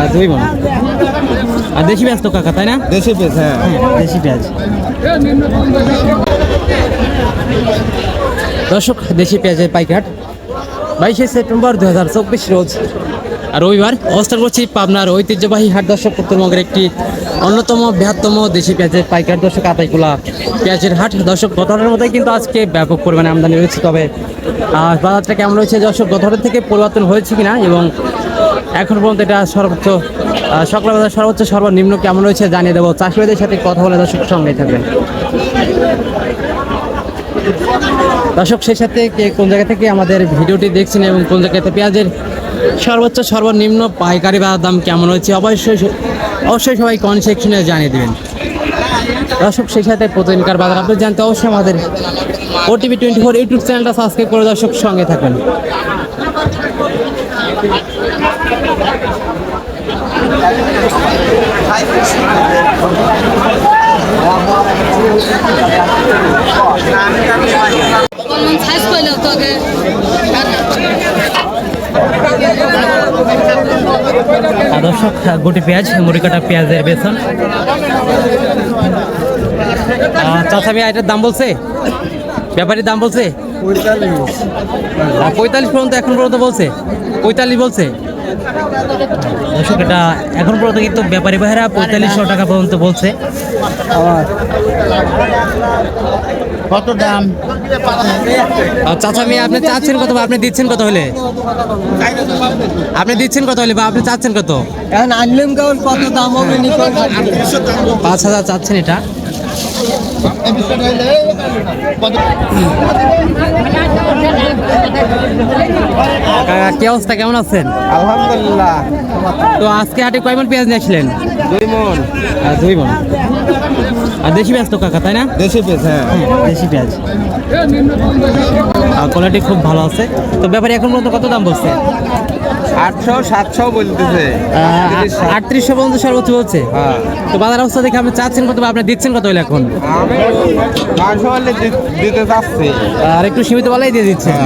আর দুই মন আর দেশি পেঁয়াজ তো কাকা তাই না? দেশি পেঁয়াজ হ্যাঁ। দেশি পেঁয়াজ। দর্শক দেশি পেঁয়াজের পাইকাট। বাইশে সেপ্টেম্বর দু হাজার চব্বিশ রোজ। আর রবিবার অবস্থান করছি পাবনার ঐতিহ্যবাহী হাট দর্শক উত্তরবঙ্গের একটি অন্যতম বৃহত্তম দেশি পেঁয়াজের পাইকার দর্শক আতাইকুলা পেঁয়াজের হাট। দর্শক গতরের মতোই কিন্তু আজকে ব্যাপক পরিমাণে আমদানি রয়েছে তবে বাজারটা কেমন রয়েছে? দর্শক গতরের থেকে পরিবর্তন হয়েছে কিনা? এবং এখন পর্যন্ত এটা সর্বোচ্চ আহ, সকাল বাজার সর্বোচ্চ সর্বনিম্ন কেমন রয়েছে জানিয়ে দেবো। চাষিবাদের সাথে কথা বলে দর্শক সঙ্গে থাকবেন। দর্শক সেই সাথে কে কোন জায়গা থেকে আমাদের ভিডিওটি দেখছেন এবং কোন জায়গাতে পেঁয়াজের সর্বোচ্চ সর্বনিম্ন পাইকারি বাজার দাম কেমন হয়েছে অবশ্যই অবশ্যই সবাই কমেন্ট সেকশনে জানিয়ে দেবেন। দর্শক সেই সাথে প্রতিদিনকার বাজার আপনি জানতে অবশ্যই আমাদের ওটিভি টোয়েন্টি ফোর ইউটিউব চ্যানেলটা সাবস্ক্রাইব করে দর্শক সঙ্গে থাকবেন দর্শক, গুটি পেঁয়াজ, মুড়ি কাটা পেঁয়াজের বেতন চাচা ভাই এটার দাম বলছে? ব্যাপারীর দাম বলছে? পঁয়তাল্লিশ। পর্যন্ত এখন পর্যন্ত বলছে। পঁয়তাল্লিশ বলছে। দর্শক এটা এখন পর্যন্ত কিন্তু ব্যাপারী ভাইরা পঁয়তাল্লিশশো টাকা পর্যন্ত বলছে। কত দাম? চাচা মেয়ে আপনি চাচ্ছেন কত বা আপনি দিচ্ছেন কত হলে? আপনি দিচ্ছেন কত হলে বা আপনি চাচ্ছেন কত? এখন আনলিম কেমন কত দাম হবে পাঁচ হাজার চাচ্ছেন এটা। কি অবস্থা? কেমন আছেন? আলহামদুলিল্লাহ। তো আজকে হাটে কয় মন পেঁয়াজ নিয়েছিলেন দুই মন। আর দুই মন। আর দেশি পেঁয়াজ তো কাকা তাই না? দেশি পেঁয়াজ হ্যাঁ। দেশি পেঁয়াজ। আর কোয়ালিটি খুব ভালো আছে। তো ব্যাপারে এখন পর্যন্ত কত দাম বলছে? আটশো সাতশো বলতেছে। আটত্রিশশো পর্যন্ত সর্বোচ্চ বলছে হ্যাঁ। তো বাজার অবস্থা দেখে আপনি চাচ্ছেন কত আপনি দিচ্ছেন কত হলে এখন? দিতে চাচ্ছি। আর একটু সীমিত বলাই দিয়ে দিচ্ছেন